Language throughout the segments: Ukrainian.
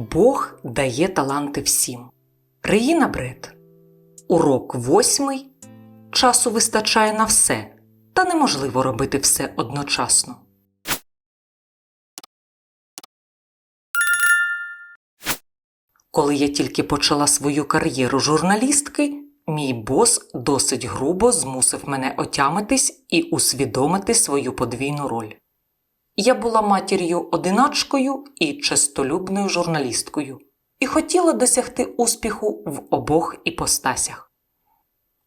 Бог дає таланти всім. Реїна Бред. Урок восьмий. Часу вистачає на все, та неможливо робити все одночасно. Коли я тільки почала свою кар'єру журналістки, мій бос досить грубо змусив мене отямитись і усвідомити свою подвійну роль. Я була матір'ю одиначкою і честолюбною журналісткою і хотіла досягти успіху в обох іпостасях.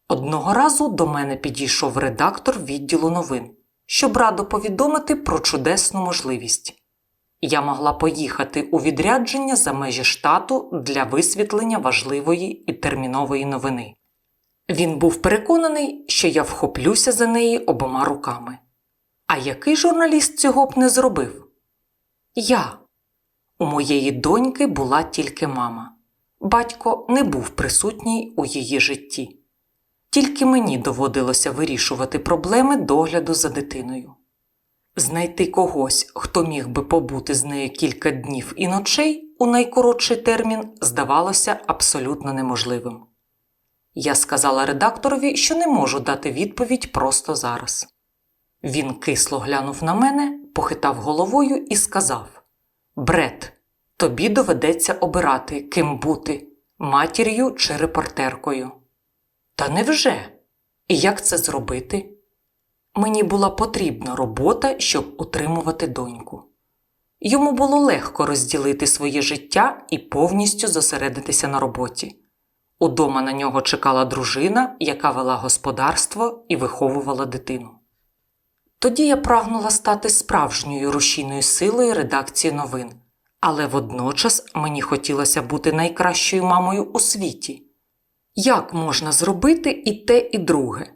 Одного разу до мене підійшов редактор відділу новин, щоб радо повідомити про чудесну можливість. Я могла поїхати у відрядження за межі штату для висвітлення важливої і термінової новини. Він був переконаний, що я вхоплюся за неї обома руками. А який журналіст цього б не зробив? Я. У моєї доньки була тільки мама. Батько не був присутній у її житті. Тільки мені доводилося вирішувати проблеми догляду за дитиною. Знайти когось, хто міг би побути з нею кілька днів і ночей у найкоротший термін, здавалося абсолютно неможливим. Я сказала редакторові, що не можу дати відповідь просто зараз. Він кисло глянув на мене, похитав головою і сказав: Бред, тобі доведеться обирати, ким бути матір'ю чи репортеркою. Та невже? І як це зробити? Мені була потрібна робота, щоб утримувати доньку. Йому було легко розділити своє життя і повністю зосередитися на роботі. Удома на нього чекала дружина, яка вела господарство і виховувала дитину. Тоді я прагнула стати справжньою рушійною силою редакції новин, але водночас мені хотілося бути найкращою мамою у світі. Як можна зробити і те, і друге?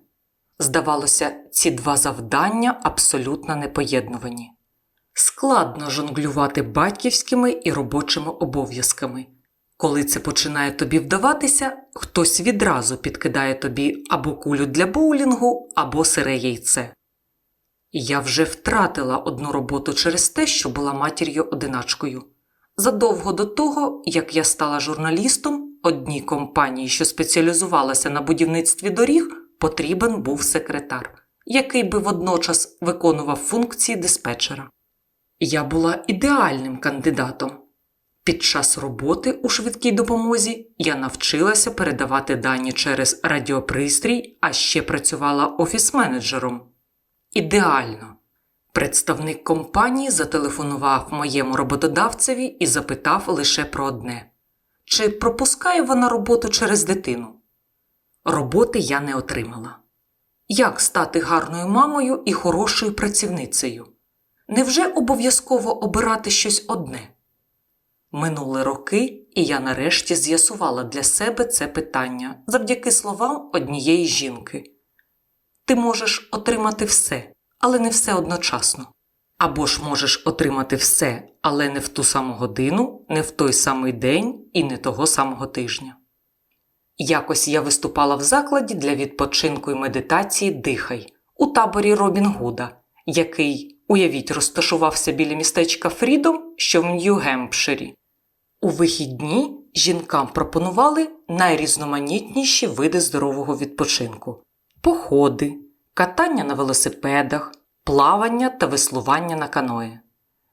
Здавалося, ці два завдання абсолютно непоєднувані. Складно жонглювати батьківськими і робочими обов'язками. Коли це починає тобі вдаватися, хтось відразу підкидає тобі або кулю для боулінгу, або сире яйце. Я вже втратила одну роботу через те, що була матір'ю одиначкою. Задовго до того, як я стала журналістом, одній компанії, що спеціалізувалася на будівництві доріг, потрібен був секретар, який би водночас виконував функції диспетчера. Я була ідеальним кандидатом. Під час роботи у швидкій допомозі я навчилася передавати дані через радіопристрій, а ще працювала офіс-менеджером. Ідеально. Представник компанії зателефонував моєму роботодавцеві і запитав лише про одне: чи пропускає вона роботу через дитину? Роботи я не отримала. Як стати гарною мамою і хорошою працівницею? Невже обов'язково обирати щось одне? Минули роки, і я нарешті з'ясувала для себе це питання завдяки словам однієї жінки. Ти можеш отримати все, але не все одночасно. Або ж можеш отримати все, але не в ту саму годину, не в той самий день і не того самого тижня. Якось я виступала в закладі для відпочинку і медитації Дихай у таборі Робін Гуда, який, уявіть, розташувався біля містечка Фрідом, що в Нью-Гемпширі. У вихідні жінкам пропонували найрізноманітніші види здорового відпочинку походи, катання на велосипедах, плавання та веслування на каної.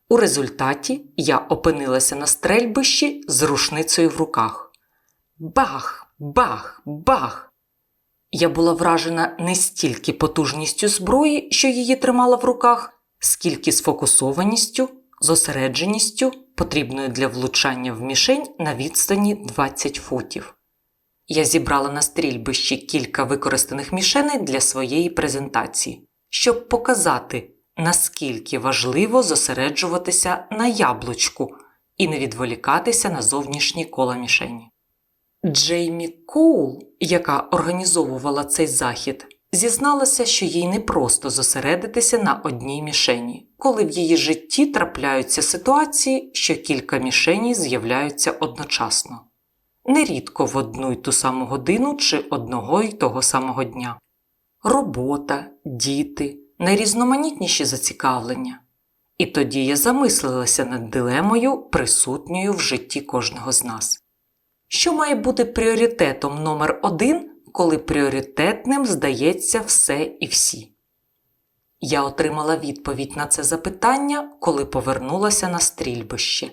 У результаті я опинилася на стрельбищі з рушницею в руках. Бах, бах, бах! Я була вражена не стільки потужністю зброї, що її тримала в руках, скільки сфокусованістю, зосередженістю, потрібною для влучання в мішень на відстані 20 футів. Я зібрала на стрільбищі кілька використаних мішеней для своєї презентації, щоб показати, наскільки важливо зосереджуватися на яблучку і не відволікатися на зовнішні кола мішені. Джеймі Коул, яка організовувала цей захід, зізналася, що їй не просто зосередитися на одній мішені, коли в її житті трапляються ситуації, що кілька мішеній з'являються одночасно нерідко в одну й ту саму годину чи одного й того самого дня. Робота, діти, найрізноманітніші зацікавлення. І тоді я замислилася над дилемою, присутньою в житті кожного з нас. Що має бути пріоритетом номер один, коли пріоритетним здається все і всі? Я отримала відповідь на це запитання, коли повернулася на стрільбище.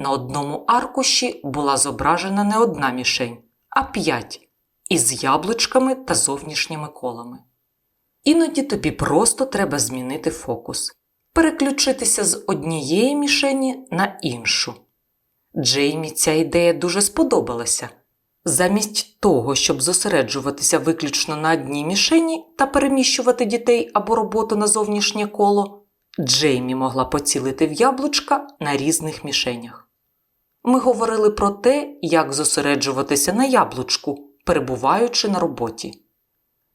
На одному аркуші була зображена не одна мішень, а п'ять із яблучками та зовнішніми колами. Іноді тобі просто треба змінити фокус, переключитися з однієї мішені на іншу. Джеймі ця ідея дуже сподобалася. Замість того, щоб зосереджуватися виключно на одній мішені та переміщувати дітей або роботу на зовнішнє коло, Джеймі могла поцілити в яблучка на різних мішенях. Ми говорили про те, як зосереджуватися на яблучку, перебуваючи на роботі.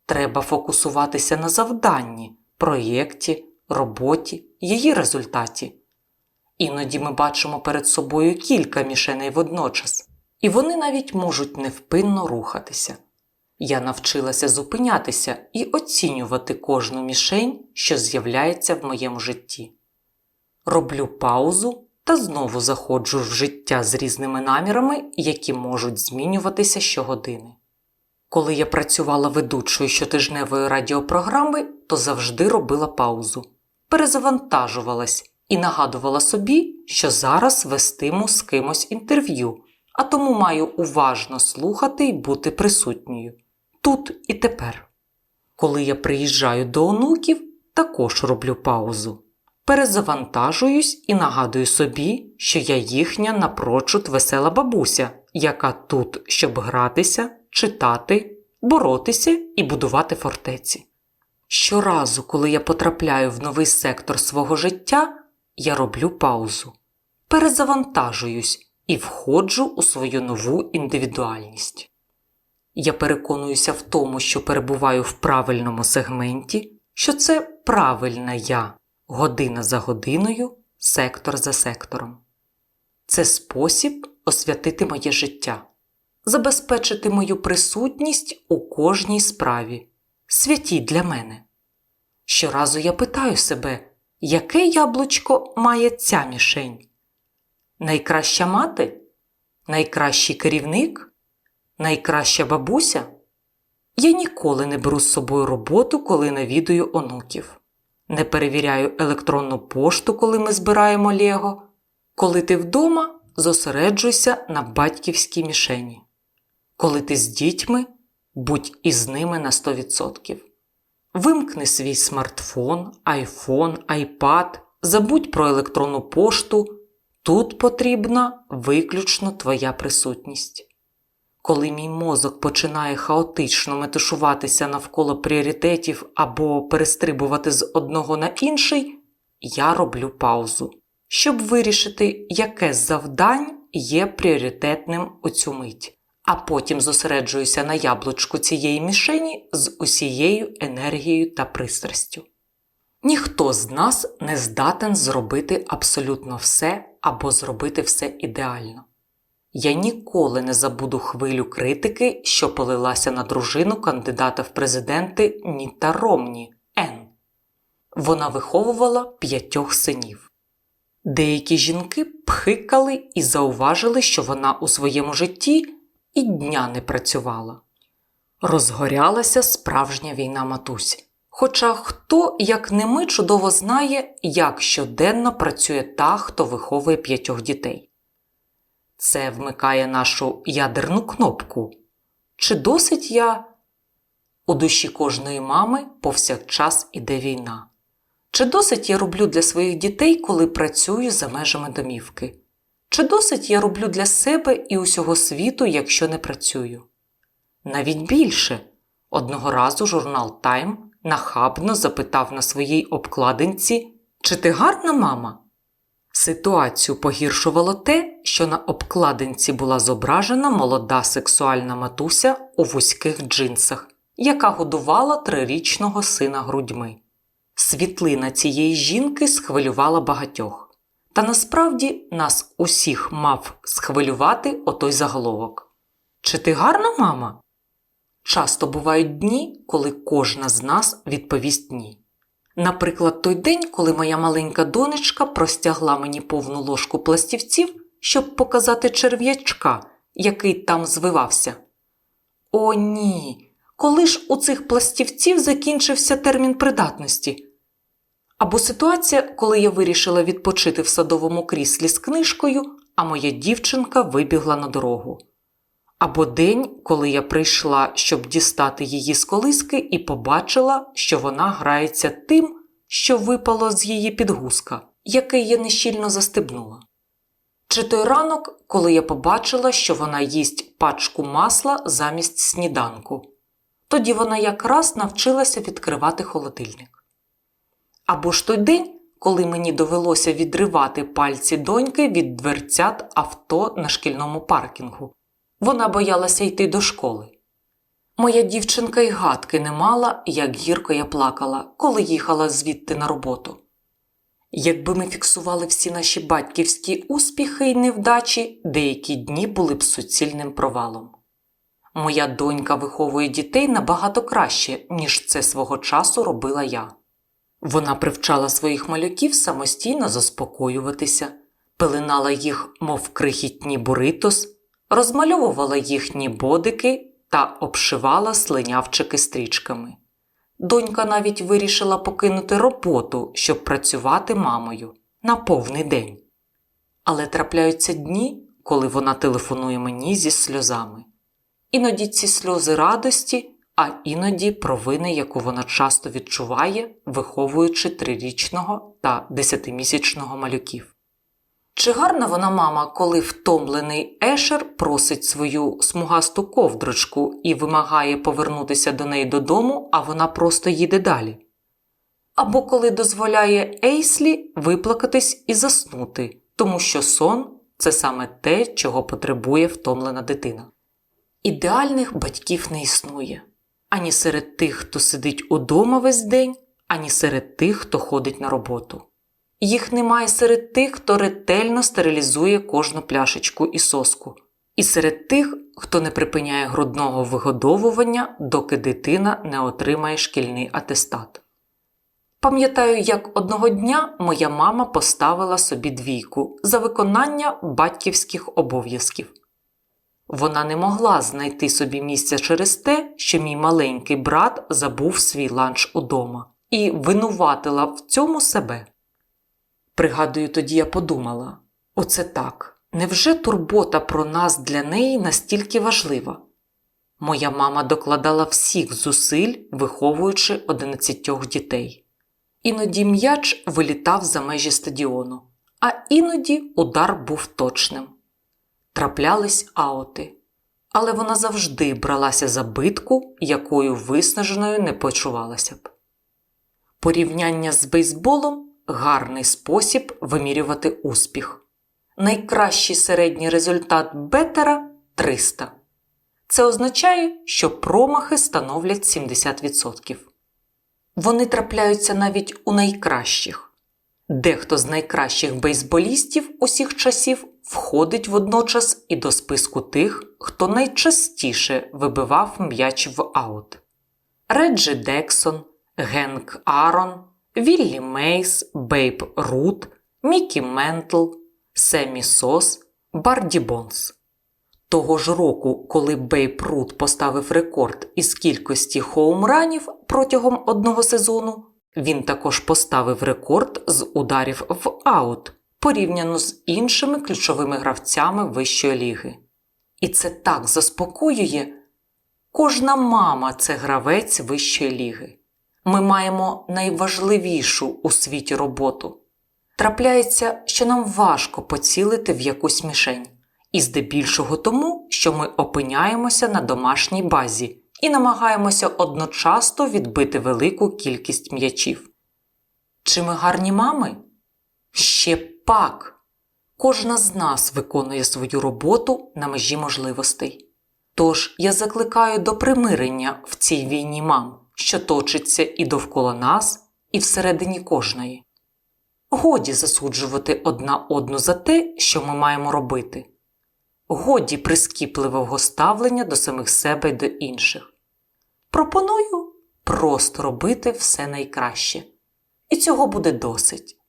Треба фокусуватися на завданні, проєкті, роботі, її результаті. Іноді ми бачимо перед собою кілька мішеней водночас, і вони навіть можуть невпинно рухатися. Я навчилася зупинятися і оцінювати кожну мішень, що з'являється в моєму житті. Роблю паузу та знову заходжу в життя з різними намірами, які можуть змінюватися щогодини. Коли я працювала ведучою щотижневої радіопрограми, то завжди робила паузу, перезавантажувалась і нагадувала собі, що зараз вестиму з кимось інтерв'ю, а тому маю уважно слухати і бути присутньою тут і тепер. Коли я приїжджаю до онуків, також роблю паузу. Перезавантажуюсь і нагадую собі, що я їхня напрочуд весела бабуся, яка тут, щоб гратися, читати, боротися і будувати фортеці. Щоразу, коли я потрапляю в новий сектор свого життя, я роблю паузу, перезавантажуюсь і входжу у свою нову індивідуальність. Я переконуюся в тому, що перебуваю в правильному сегменті, що це правильна я, година за годиною, сектор за сектором. Це спосіб освятити моє життя, забезпечити мою присутність у кожній справі, святій для мене. Щоразу я питаю себе, яке яблучко має ця мішень? Найкраща мати? Найкращий керівник? Найкраща бабуся? Я ніколи не беру з собою роботу, коли навідую онуків. Не перевіряю електронну пошту, коли ми збираємо Лего. Коли ти вдома, зосереджуйся на батьківській мішені. Коли ти з дітьми, будь із ними на 100%. Вимкни свій смартфон, айфон, айпад, забудь про електронну пошту. Тут потрібна виключно твоя присутність. Коли мій мозок починає хаотично метушуватися навколо пріоритетів або перестрибувати з одного на інший, я роблю паузу, щоб вирішити, яке з завдань є пріоритетним у цю мить, а потім зосереджуюся на яблучку цієї мішені з усією енергією та пристрастю. Ніхто з нас не здатен зробити абсолютно все або зробити все ідеально. Я ніколи не забуду хвилю критики, що полилася на дружину кандидата в президенти Ніта Ромні Н. Вона виховувала п'ятьох синів. Деякі жінки пхикали і зауважили, що вона у своєму житті і дня не працювала. Розгорялася справжня війна матусі. Хоча хто, як не ми, чудово знає, як щоденно працює та, хто виховує п'ятьох дітей. Це вмикає нашу ядерну кнопку. Чи досить я? У душі кожної мами повсякчас іде війна. Чи досить я роблю для своїх дітей, коли працюю за межами домівки? Чи досить я роблю для себе і усього світу, якщо не працюю? Навіть більше. Одного разу журнал Time нахабно запитав на своїй обкладинці, чи ти гарна мама? Ситуацію погіршувало те, що на обкладинці була зображена молода сексуальна матуся у вузьких джинсах, яка годувала трирічного сина грудьми. Світлина цієї жінки схвилювала багатьох. Та насправді нас усіх мав схвилювати отой заголовок. Чи ти гарна мама? Часто бувають дні, коли кожна з нас відповість ні. Наприклад, той день, коли моя маленька донечка простягла мені повну ложку пластівців, щоб показати черв'ячка, який там звивався. О, ні! Коли ж у цих пластівців закінчився термін придатності? Або ситуація, коли я вирішила відпочити в садовому кріслі з книжкою, а моя дівчинка вибігла на дорогу. Або день, коли я прийшла, щоб дістати її з колиски, і побачила, що вона грається тим, що випало з її підгузка, який я нещільно застебнула. Чи той ранок, коли я побачила, що вона їсть пачку масла замість сніданку. Тоді вона якраз навчилася відкривати холодильник. Або ж той день, коли мені довелося відривати пальці доньки від дверцят авто на шкільному паркінгу. Вона боялася йти до школи. Моя дівчинка й гадки не мала, як гірко я плакала, коли їхала звідти на роботу. Якби ми фіксували всі наші батьківські успіхи й невдачі, деякі дні були б суцільним провалом. Моя донька виховує дітей набагато краще, ніж це свого часу робила я. Вона привчала своїх малюків самостійно заспокоюватися, пеленала їх, мов крихітні буритос, розмальовувала їхні бодики та обшивала слинявчики стрічками. Донька навіть вирішила покинути роботу, щоб працювати мамою на повний день. Але трапляються дні, коли вона телефонує мені зі сльозами. Іноді ці сльози радості, а іноді провини, яку вона часто відчуває, виховуючи трирічного та десятимісячного малюків. Чи гарна вона мама, коли втомлений Ешер просить свою смугасту ковдрочку і вимагає повернутися до неї додому, а вона просто їде далі? Або коли дозволяє Ейслі виплакатись і заснути, тому що сон це саме те, чого потребує втомлена дитина. Ідеальних батьків не існує ані серед тих, хто сидить удома весь день, ані серед тих, хто ходить на роботу. Їх немає серед тих, хто ретельно стерилізує кожну пляшечку і соску, і серед тих, хто не припиняє грудного вигодовування, доки дитина не отримає шкільний атестат. Пам'ятаю, як одного дня моя мама поставила собі двійку за виконання батьківських обов'язків. Вона не могла знайти собі місця через те, що мій маленький брат забув свій ланч удома, і винуватила в цьому себе. Пригадую, тоді я подумала оце так. Невже турбота про нас для неї настільки важлива? Моя мама докладала всіх зусиль, виховуючи одинадцятьох дітей. Іноді м'яч вилітав за межі стадіону, а іноді удар був точним. Траплялись аути, але вона завжди бралася за битку, якою виснаженою не почувалася б. Порівняння з бейсболом гарний спосіб вимірювати успіх. Найкращий середній результат бетера 300. Це означає, що промахи становлять 70%. Вони трапляються навіть у найкращих. Дехто з найкращих бейсболістів усіх часів входить водночас і до списку тих, хто найчастіше вибивав м'яч в аут. Реджі Дексон, Генк Арон, Віллі Мейс, Бейб Рут, Мікі Ментл, Семі Сос, Барді Бонс. Того ж року, коли Бейб Рут поставив рекорд із кількості хоумранів протягом одного сезону, він також поставив рекорд з ударів в аут порівняно з іншими ключовими гравцями вищої ліги. І це так заспокоює. Кожна мама це гравець вищої ліги. Ми маємо найважливішу у світі роботу. Трапляється, що нам важко поцілити в якусь мішень, і здебільшого тому, що ми опиняємося на домашній базі і намагаємося одночасно відбити велику кількість м'ячів. Чи ми гарні мами? Ще пак! Кожна з нас виконує свою роботу на межі можливостей. Тож я закликаю до примирення в цій війні мам що точиться і довкола нас, і всередині кожної. Годі засуджувати одна одну за те, що ми маємо робити, годі прискіпливого ставлення до самих себе й до інших. Пропоную просто робити все найкраще, і цього буде досить.